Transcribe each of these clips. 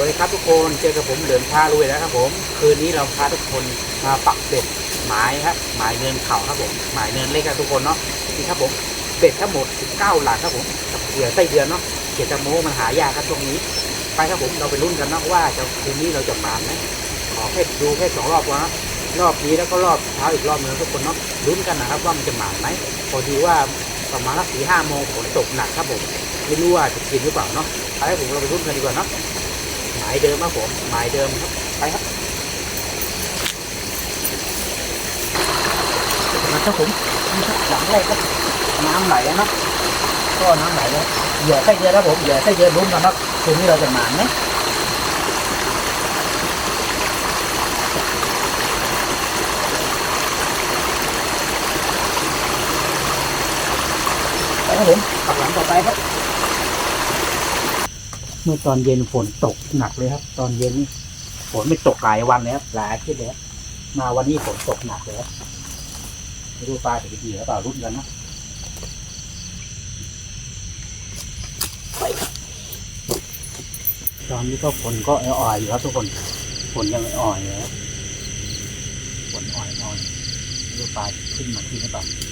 วัสดีครับทุกคนเจอกับผมเหลือนพาลุยแล้วครับผม คืนนี้เราพาทุกคนมาปักเบ็ดหมายครับหมายเนินเขาครับผมหมายเนินเล็กครับทุกคนเนาะนี่ครับผมเบ็ดทั้งหมด19หลักครับผมกับเหยื่อไส้เดือนเนาะเกียรตะโมมันหายากครับช่วงนี้ ไปครับผมเราไปลุ้นกันเนาะว่าจะคืนนี้เราจะหมานไหมขอแค่ดูแค่สองรอบก่อนนะรอบนี้แล้วก็รอบเช้าอีกรอบนึงทุกคนเนาะลุ้นกันนะครับว่ามันจะหมานไหมพอดีว่าประมาณสี่ห้าโมงฝนตกหนักครับผมไม่รู้ว่าจะกินหรือเปล่าเนาะไปครับผมเราไปลุ้นกันดีกว่าเนาะ มายเดิมครับผมหมายเดิมครับไปครับมาครับผมนี่ครับหลังแรกครับน้ำไหลนะก็น้ำไหลแล้วเหยื่อไส้เดือนครับผมเหยื่อไส้เดือนลุ้นกันครับคืนนี้เราจะหมานไหมไปครับผมปักหลังต่อไปครับ เมื่อตอนเย็นฝนตกหนักเลยครับ ตอนเย็นฝนไม่ตกหลายวันแล้วหลายอาทิตย์แล้วมาวันนี้ฝนตกหนักเลยครับไม่รู้ปลาจะดีหรือเปล่ารุ่นกันนะตอนนี้ก็ฝนก็อ่อยอยู่ครับทุกคนฝนยังอ่อยอยู่ครับฝนอ่อยๆไม่รู้ปลาขึ้นมาที่หรือเปล่า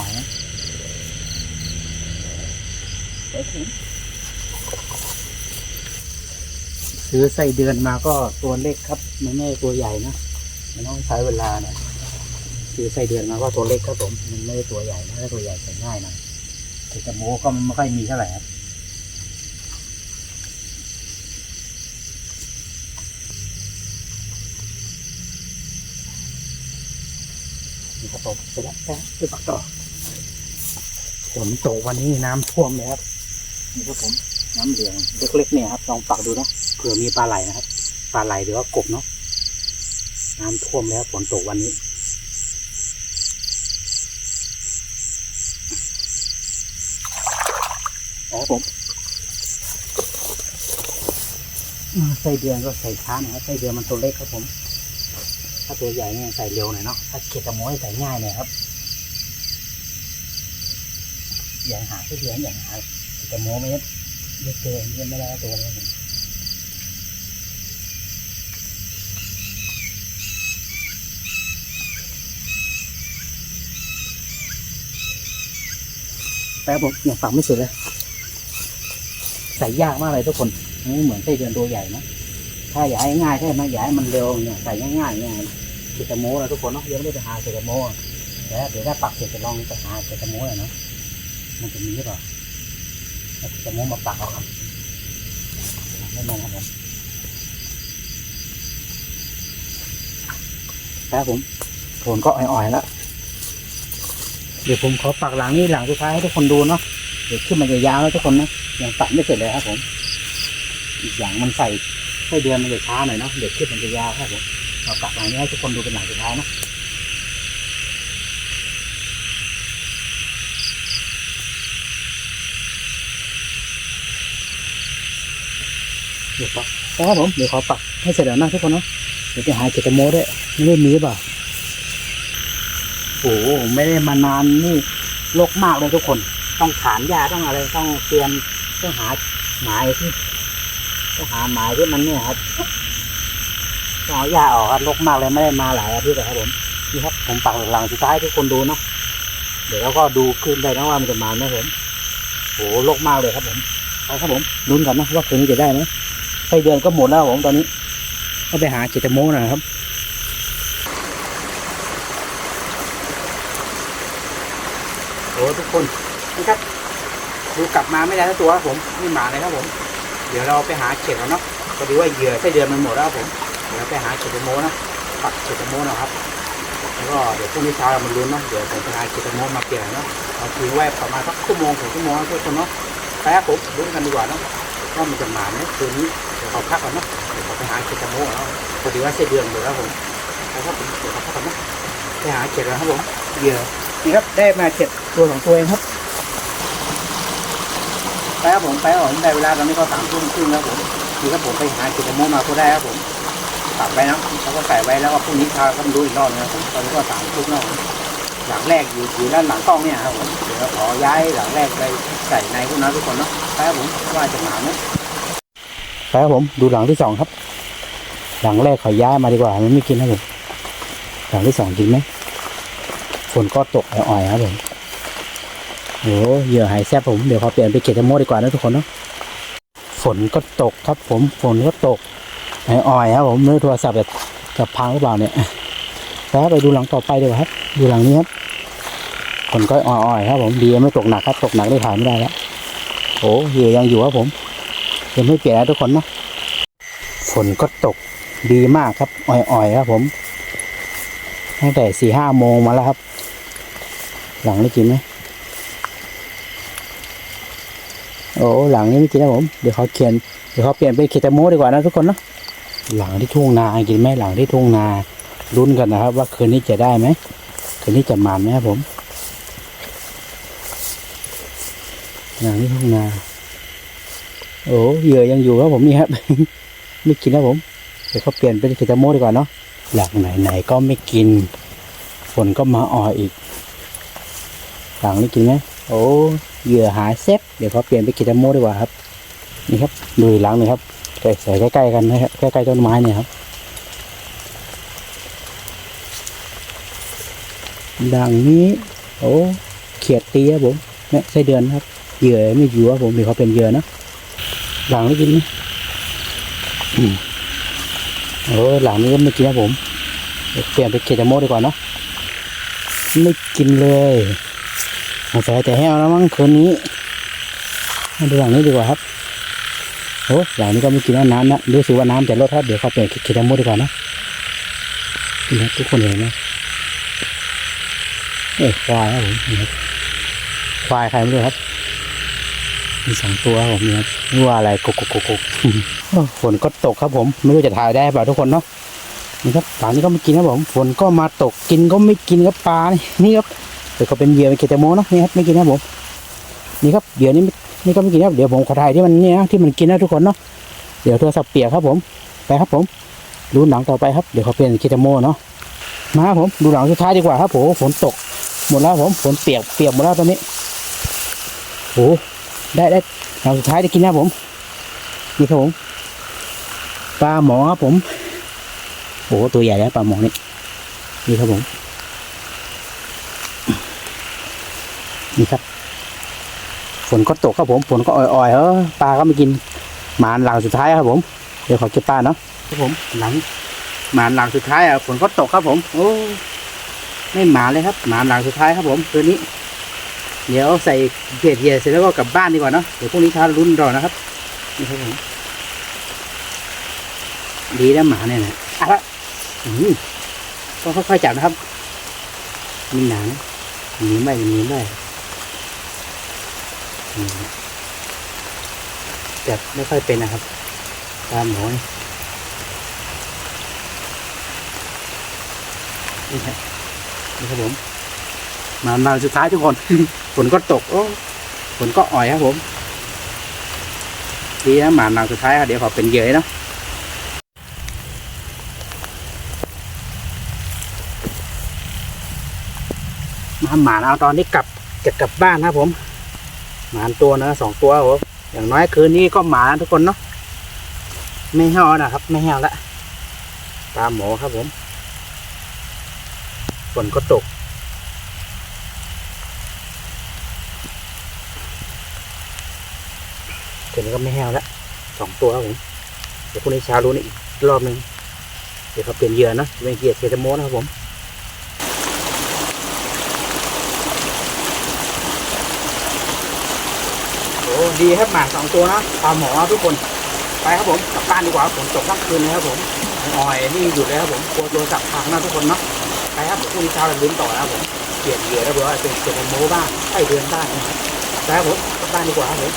อยซื้อไส้เดือนมาก็ตัวเล็กครับมันไม่ใช่ตัวใหญ่นะมันต้องใช้เวลาเนี่ยซื้อไส้เดือนมาก็ตัวเล็กครับผมมันไม่ได้ตัวใหญ่นะถ้าตัวใหญ่ใส่ง่ายหน่อยแต่กระโมก็ไม่ค่อยมีเท่าไหร่ครับนี่ครับผมไปแล้วไปปักต่อ ฝนตกวันนี้น้ำท่วมเลยครับนี่ครับผมน้ำเหลืองเล็กๆเนี่ยครับลองปักดูนะเผื่อมีปลาไหลนะครับปลาไหลหรือว่ากบเนาะน้ำท่วมแล้วฝนตกวันนี้แล้วผมอ่าไส้เดือนก็ใส่ช้าหน่อยครับไส้เดือนมันตัวเล็กครับผม ถ้าตัวใหญ่เนี่ยใส่เร็วหน่อยเนาะถ้าเข็ดกระโม้ยใส่ง่ายหน่อยครับ อย่างหาไส้เดือนอย่างหาเข็ดกระโมไม่ได้ไม่เจอยังไม่ได้ตัวเลยแป๊บผมยังฝังไม่เสร็จเลยใส่ยากมากเลยทุกคนไม่เหมือนไส้เดือนตัวใหญ่นะถ้าอยากให้ง่ายใช่ไหมอยากให้มันเร็วเนี่ยใส่ง่ายๆเนี่ยเกตโมนะทุกคนเนาะยังไม่ได้ไปหาเกตโมเดี๋ยวเดี๋ยวถ้าปักเสร็จจะลองไปหาเกตโมหน่อยเนาะ มันจะมีหรือเปล่าเอาเกตโมาปักเอาครับไม่มองครับผมครับผมโทนก็อ่อยๆแล้วเดี๋ยวผมขอปักหลังนี่หลังสุดท้ายให้ทุกคนดูเนาะเดี๋ยวขึ้นมันจะยาวแล้วทุกคนนะยังตัดไม่เสร็จเลยครับผม อีกอย่างมันใส่ไส้เดือนมันจะช้าหน่อยเนาะเด็กขึ้นมันจะยาวครับผมเราปักหลังนี้ให้ทุกคนดูเป็นหลังสุดท้ายนะ เดี๋ยวปักครับผมเดี๋ยวขอปักให้เสร็จแล้วนะทุกคนเนาะเดี๋ยวจะหาเจตโมด้วยไม่ได้มีเปล่าโอ้โหไม่ได้มานานนี่โลกมากเลยทุกคน ต้องถานยาต้องอะไรต้องเตรียมต้องหาหมายที่ก็หาหมายที่มันเนี่ยครับต้องเอาหญ้าออกครับรกมากเลยไม่ได้มาหลายอาทิตย์เลยครับผมนี่ครับผมปักหลังสุดท้ายทุกคนดูเนาะเดี๋ยวเราก็ดูขึ้นได้นะว่ามันจะมาไหมผมโหรกมากเลยครับผมไปครับผมลุ้นกันนะว่าคืนนี้จะได้ไหม ไส้เดือนก็หมดแล้วครับผมตอนนี้ ก็ไปหาเจตโมหน่อยครับโอ้ทุกคนนี่ครับดูกลับมาไม่ได้ทั้งตัวครับผมนี่หมาเลยครับผม เดี๋ยวเราไปหาเข็ดแล้วเนาะพอดีว่าเหยื่อไส้เดือนมันหมดแล้วครับผมเดี๋ยวเราไปหาเข็ดโมนะปักเข็ดโมนะครับแล้วก็เดี๋ยวพรุ่งนี้เช้าเรามาลุ้นเนาะเดี๋ยวผมจะหาเข็ดโมมาเปลี่ยนเนาะเอาทิ้งไว้ประมาณสักชั่วโมงถึงชั่วโมงนะทุกคนเนาะไปครับผมลุ้นกันดีกว่าเนาะว่ามันจะหมาไหมคืนนี้เดี๋ยวเขาพักก่อนเนาะเดี๋ยวเขาไปหาเข็ดโมแล้วพอดีว่าไส้เดือนหมดแล้วผมไปครับผมเดี๋ยวเขาพักก่อนเนาะไปหาเข็ดแล้วครับผมเหยื่อนี่ครับได้มาเข็ดตัวสองตัวเองครับไปครับผมไปครับผมได้เวลาตอนนี้ก็สามทุ่มครึ่งแล้วผมนี่ครับผมไปหาเก็บโมมาก็ได้ครับผมตัดไว้นะแล้วก็ใส่ไว้แล้วก็พรุ่งนี้พาก็มาดูอีกรอบนะครับผมตอนนี้ก็สามทุกรอบหลังแรกอยู่อยู่ด้านหลังกล้องเนี่ยครับผมเดี๋ยวขอย้ายหลังแรกไปใส่ในพวกนั้นทุกคนเนาะไปครับผมว่าจะมาไหม ไปครับผมดูหลังที่สองครับ หลังแรกขอย้ายมาดีกว่า มันไม่กินนะผมหลังที่สองกินไหมฝนก็ตกอ่อยๆครับผมโอ้เหยื่อหายแซ่บผมเดี๋ยวขอเปลี่ยนไปเกตโมดีกว่านะทุกคนเนาะฝนก็ตกครับ ผมฝนก็ตกอ่อยๆครับผมไม่รู้โทรศัพท์แบบจะพังหรือเปล่าเนี่ยแล้วไปดูหลังต่อไปดีกว่าครับ ดูหลังนี้ครับฝนก็อ่อยๆครับผมดีไม่ตกหนักครับตกหนักได้ถ่ายไม่ได้แล้วโอ้เหยื่อยังอยู่ครับผม ยังไม่เปลี่ยนนะทุกคนนะฝนก็ตกดีมากครับ อ่อยๆครับผม ตั้งแต่สี่ห้าโมงมาแล้วครับ หลังนี้กินไหมโอ้หลังนี้ไม่กินนะผม เดี๋ยวเขาเขียนเดี๋ยวเขาเปลี่ยนเป็นเคตโมดีกว่านะทุกคนเนาะหลังที่ทุ่งนากินไหมหลังที่ทุ่งนาลุ้นกันนะครับ ว่าคืนนี้จะได้ไหมคืนนี้จะมันไหมครับผมหลังที่ทุ่งนา โอ้เหยื่อยังอยู่ครับผมนี่ครับ ไม่กินนะผมเดี๋ยวเขาเปลี่ยนเป็นเคตาโมดีกว่าเนาะหลักไหนๆก็ไม่กินฝนก็มาอ่ออีกหลังนี้กินไหมโอ้เหยื่อหายเซฟเดี๋ยวเขาเปลี่ยนไปกิตาโมดีกว่าครับ นี่ครับดูหลังหนึ่งครับใส่ใส่ใกล้ๆกันนะครับใกล้ๆต้นไม้เนี่ยครับดังนี้ โอ้เขียดตีครับผมเนี่ยไส้เดือนครับเหยื่อไม่อยู่ครับผมเดี๋ยวเขาเป็นเหยื่อนะ หลังนี้กินไหมอืมโอ้หลังนี้ก็ไม่กินนะผม เปลี่ยนไปเคตาโมดีกว่าเนาะ ไม่กินเลยสงสัยแต่แห้วแล้วมั้งคืนนี้มาดูหลังนี้ดีกว่าครับโอ้หลังนี้ก็ไม่กินแล้วน้ำนะรู้สึกว่าน้ำจะลดครับเดี๋ยวเขาเปลี่ยนเคตาโมดีกว่านะนี่ครับทุกคนเห็นไหมเอ้ยควายครับผมควายใครไม่รู้ครับ มีสองตัวครับผมนี่ครับไม่ว่าอะไรกุกกุกกุกกุกโอ้ฝนก็ตกครับ ผมไม่รู้จะถ่ายได้เปล่าทุกคนเนาะนี่ครับปลานี่ก็ไม่กินครับผมฝนก็มาตกกินก็ไม่กินครับปลานี่นี่ครับเดี๋ยวก็เป็นเหยื่อเป็นเกตาโมเนาะนี่ครับไม่กินครับผมนี่ครับเหยื่อนี่ไม่นี่ก็ไม่กินครับเดี๋ยวผมขอถ่ายที่มันนี่นะที่มันกินนะทุกคนเนาะเดี๋ยวโทรศัพท์เปียกครับผมไปครับผมดูหลังต่อไปครับเดี๋ยวเขาเปลี่ยนเกตาโมเนาะมาครับผมดูหลังสุดท้ายดีกว่าครับผมฝนตกหมดแล้วครับผมฝนเปียกเปียกหมดแล้วตอนนี้โอ้ ได้ได้หลังสุดท้ายได้กินนะผมนี่ครับผมปลาหมอครับผม โอ้ตัวใหญ่แล้วปลาหมอนี่นี่ครับผม นี่ครับฝนก็ตกครับผมฝนก็อ่อยๆเออปลาก็ไม่กินหมานหลังสุดท้ายครับผมเดี๋ยวขอเก็บปลาเนาะครับผมหลังหมานหลังสุดท้ายอะฝนก็ตกครับผม โอ้ไม่หมาเลยครับ หมานหลังสุดท้ายครับผมคืนนี้ เดี๋ยวใส่เกียร์เกียเสร็จแล้วก็กลับบ้านดีกว่าเนาะเดี๋ยวพรุ่งนี้เช้ารุ่นรอนะครับนี่ครับผมดีแล้วหมาเนี่ยนะอะละอืมต้องค่อยๆจับนะครับ มีหนังหนีไม่หนีไม่อืมจับไม่ค่อยเป็นนะครับ ตามหมอนี่นี่ครับนี่ครับผม มามาสุดท้ายทุกคน ฝนก็ตก โอ้ฝนก็อ่อยครับผม ดีนะหมาหนังสุดท้ายครับเดี๋ยวขอเป็นเหยื่อเนาะมาหมาเอาตอนนี้กลับจะกลับบ้านครับผม หมาตัวนะสองตัวครับผมอย่างน้อยคืนนี้ก็หมาทุกคนเนาะไม่แห้วนะครับ ไม่แห้วละตามหมอครับผมฝนก็ตก นี้ก็ไม่แห้วละสองตัวครับผมเดี๋ยวพรุ่งนี้เช้ารู้นี่อีกรอบหนึ่งเดี๋ยวเขาเปลี่ยนเหยื่อนะเป็นเหยื่อเซตาโมนะครับผมโอ้ดีครับหมาสองตัวนะปลาหมอทุกคนไปครับผมกลับบ้านดีกว่าฝนตกทั้งคืนเลยครับผมอ่อยนี่หยุดเลยครับผมกลัวโทรศัพท์พังนะทุกคนเนาะไปครับพรุ่งนี้เช้าเราลุ้นต่อนะครับผมเปลี่ยนเหยื่อแล้วเดี๋ยวเป็นเป็นโมบ้างไอเดือนบ้างนะครับไปครับผมกลับบ้านดีกว่าครับผม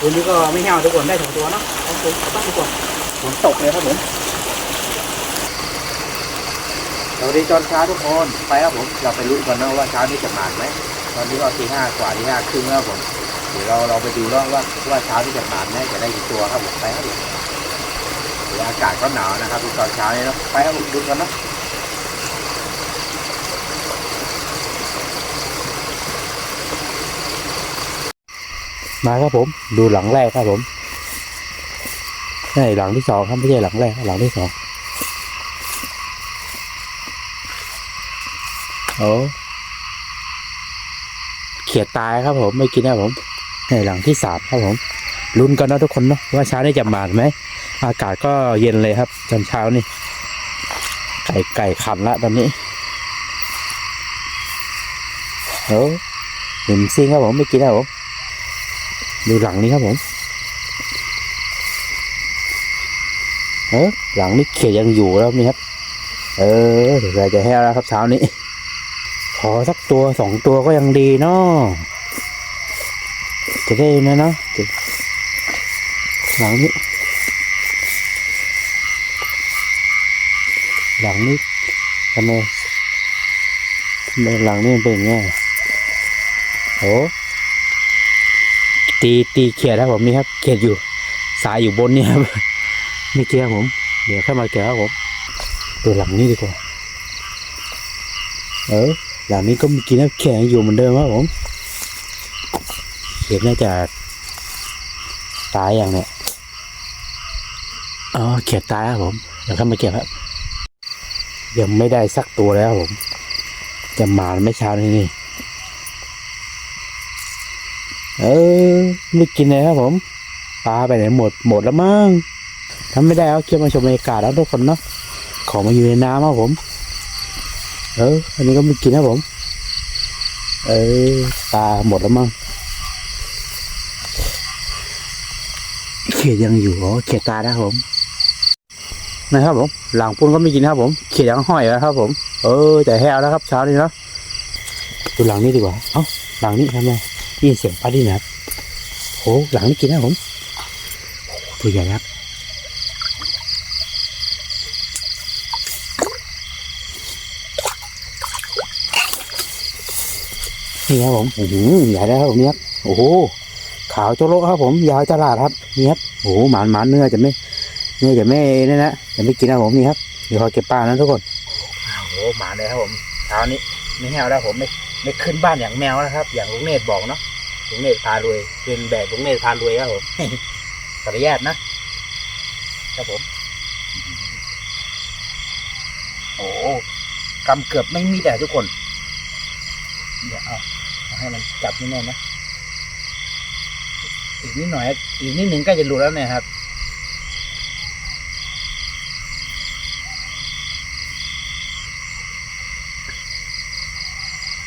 คืนนี้ก็ไม่แห้วทุกคนได้สองตัวเนาะครับผมกลับบ้านดีกว่าฝนตกเลยครับผมสวัสดีตอนเช้าทุกคนไปครับผมเราไปลุ้กันนะว่าเช้านี้จะผ่านไหมตอนนี้ก็ตีห้ากว่าตีห้าครึ่งแล้วผมเดี๋ยวเราเราไปดูแล้วว่าว่าเช้าที่จะผ่านเนี่ยจะได้กี่ตัวครับผมไปครับผมโอ้อากาศก็หนาวนะครับตอนเช้านี้เนาะไปครับผมดูกันนะ มาครับผม ดูหลังแรกครับผมใช่หลังที่สองครับไม่ใช่หลังแรกหลังที่สองโอ้เขียดตายครับผมไม่กินนะผมในหลังที่สามครับผมลุ้นกันนะทุกคนเนาะว่าเช้านี้จะมาไหมอากาศก็เย็นเลยครับตอนเช้านี่ไก่ไก่ขันละตอนนี้โอ้หนึ่งซิงครับผมไม่กินนะผม ดูหลังนี้ครับผมเออหลังนี้เขียยังอยู่แล้วนี่ครับ เออเดี๋ยวจะให้แล้วครับเช้านี้ ขอสักตัวสองตัวก็ยังดีเนาะจะได้นะเนาะหลังนี้ หลังนี้ทำไมทำไมหลังนี้เป็นอย่างเงี้ยโอ้ ตีตีเขียดครับผมนี่ครับเขียดอยู่สายอยู่บนนี่ครับไม่เกี่ยวผม เดี๋ยวเข้ามาเกี่ยวครับผมตัวหลังนี้ดีกว่าเออหลังนี้ก็มีกินครับเขียดยังอยู่เหมือนเดิมครับผมเขียดน่าจะตายอย่างเนี้ยอ๋อเขียดตายครับผมเดี๋ยวเข้ามาเก็บครับ ยังไม่ได้สักตัวแล้วครับผม จะมาไม่เช้านี้นี่ เออไม่กินเลยครับผมปลาไปไหนหมดหมดแล้วมั้งทำไม่ได้เอาเคี่ยวมาชมบรรยากาศแล้วทุกคนเนาะขอมาอยู่ในน้ำครับผม เออ อันนี้ก็ไม่กินครับผม เออปลาหมดแล้วมั้งเขียดยังอยู่อ๋อเขียดตานะครับผมนะครับผม หลังปุ้นก็ไม่กินครับผมเขียดยังห้อยแล้วครับ ผม เออแต่แห้วแล้วครับเช้านี้เนาะดูหลังนี้ดีกว่า เอ้าหลังนี้ทำไม ยินเสียงปลาดินะครับโหหลังนี่กินนะผมตัวใหญ่นะครับนี่ครับผมใหญ่แล้วครับผมนี่ครับโอ้โหขาวโจโลครับผมยาวจลาดครับนี่ครับโอ้โหหมานหมานเนื้อจะไม่เนื้อจะไม่นี่นะจะไม่กินนะผมนี่ครับเดี๋ยวขอเก็บปลานะทุกคนโอ้โหหมานเลยครับผมเช้านี้ไม่แห้วแล้วผมไม่ไม่ขึ้นบ้านอย่างแมวนะครับ อย่างลุงเนตรบอกเนาะ ลุงเนตรพารวยเป็นแบบลุงเนตรพารวยครับผมขออนุญาตนะครับผม โอ้กำเกือบไม่มีแต่ทุกคน เดี๋ยวเอาเอาให้มันจับนี่แน่นนะอีกนิดหน่อย อีกนิดหนึ่งใกล้จะหลุดแล้วเนี่ยครับ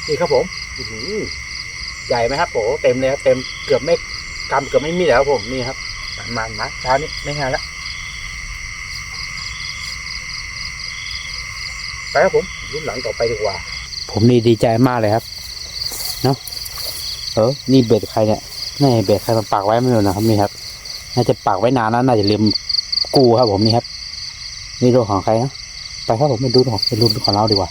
นี่ครับผม อื้อหือ ใหญ่ไหมครับโอ้เต็มเลยครับเต็มเกือบไม่กำเกือบไม่มีแล้วผมนี่ครับมันมันมาเช้านี้ไม่หาละไปครับผมรุ่นหลังต่อไปดีกว่า ผมนี่ดีใจมากเลยครับเนาะเออนี่เบ็ดใครเนี่ยนี่เบ็ดใครมาปักไว้ไม่รู้นะครับนี่ครับ น่าจะปักไว้นานแล้วน่าจะลืมกูครับผมนี่ครับ นี่รูของใครนะไปครับผมไปดูของไปดูของเราดีกว่า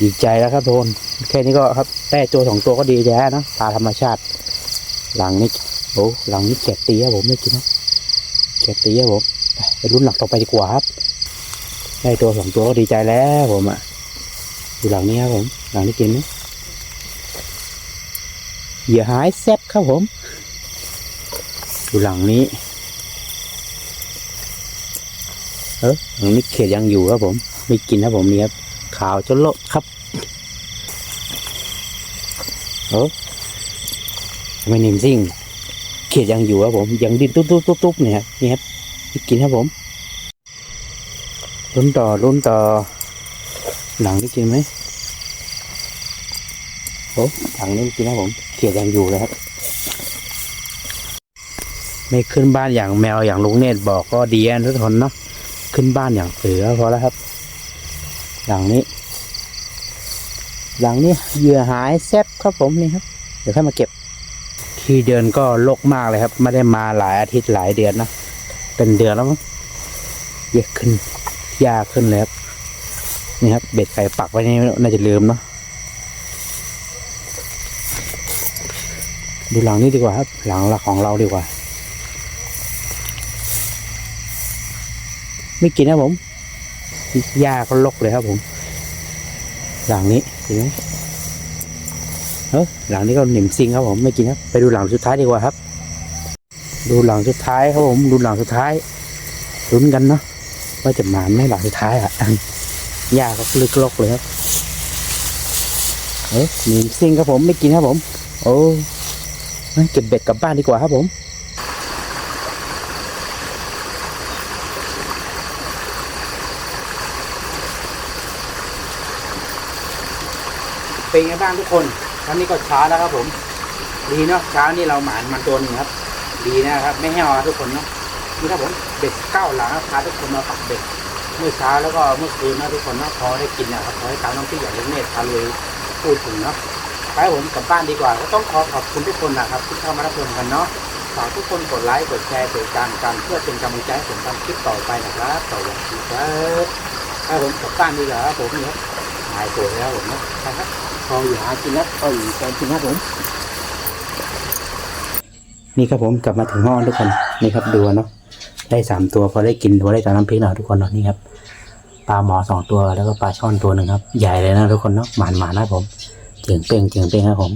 ดีใจแล้วครับโทน แค่นี้ก็ครับแต่ตัวสองตัวก็ดีแย่นะปลาธรรมชาติ หลังนี้โอ้หลังนี้เขียดตีครับผมไม่กินนะเขียดตีครับผมไปรุ่นหลักต่อไปดีกว่าครับได้ตัวสองตัวก็ดีใจแล้วผมอะดูหลังนี้ครับผม หลังนี้กินไหมเหยื่อหายแซ่บครับผมดูหลังนี้เออหลังนี้เขียดยังอยู่ครับผม ไม่กินครับผมนี่ครับขาวจนโลครับ เออไม่นิ่มซิ่งเขียดยังอยู่ครับผม ยังดิ้นตุ๊บตุ๊บตุ๊บตุ๊บเนี่ยนี่ครับนี่กินครับผมลุ้นต่อลุ้นต่อ หลังได้กินไหมโอ้หลังนี้กินครับผมเขียดยังอยู่เลยครับไม่ขึ้นบ้านอย่างแมวอย่างลุงเนตรบอกก็ดีนะทุกคนเนาะขึ้นบ้านอย่างเสือพอแล้วครับ หลังนี้ หลังนี้เหยื่อหายแซบ ครับผมนี่ครับ เดี๋ยวค่อยมาเก็บ ที่เดินก็ลกมากเลยครับ ไม่ได้มาหลายอาทิตย์หลายเดือนนะเป็นเดือนแล้วมั้งเยอะขึ้นยากขึ้นเลยครับนี่ครับ เบ็ดไก่ปักไว้นี่น่าจะลืมเนาะดูหลังนี้ดีกว่าครับ หลังของเราดีกว่า ไม่กินนะผมหญ้าก็ลกเลยครับผม หลังนี้เห็นไหม เออหลังนี้ก็หนิมซิงครับผมไม่กินครับ ไปดูหลังสุดท้ายดีกว่าครับ ดูหลังสุดท้ายครับผมดูหลังสุดท้ายลุ้นกันเนาะว่าจะมาไหม่หลังสุดท้ายอะหญ้าก็ลึกลกเลยครับเอ๊ะหนิมซิงครับผมไม่กินครับผม โอ้งั้นเก็บเบ็ดกลับบ้านดีกว่าครับผมเป็นไงบ้างทุกคน ครั้นี้ก็ช้าแล้วครับผม ดีเนาะช้านี่เราหมานมันตัวนึงครับ ดีนะครับ ไม่แห้วทุกคนเนาะนี่ครับผมเบ็ดเก้าหลังครับพาทุกคนมาปักเบ็ดเมื่อเช้าแล้วก็เมื่อคืนนะทุกคนเนาะพอได้กินนะครับพอให้ตามน้องพี่อย่างเนตรพาเลยพูดถึงเนาะไปผมกลับบ้านดีกว่า ก็ต้องขอขอบคุณทุกคนนะครับที่เข้ามารับชมกันเนาะฝากทุกคนกดไลค์กดแชร์กดติดตามกันเพื่อเป็นกำลังใจให้ผมทำคลิปต่อไปนะครับสวัสดีครับไปผมกลับบ้านดีกว่าผมเนี่ครับหายตัวแล้วผมเนาะไปครับ พออยู่หากินแล้วพออยู่การกินครับผมนี่ครับผมกลับมาถึงห้องทุกคนนี่ครับดูเนาะได้สามตัวพอได้กินพอได้ตามน้ำพริกหน่อยทุกคนเนาะนี่ครับปลาหมอสองตัวแล้วก็ปลาช่อนตัวหนึ่งครับ ใหญ่เลยนะทุกคนเนาะหมานหมานนะผมเจียงเป้งเจียงเป้งครับผม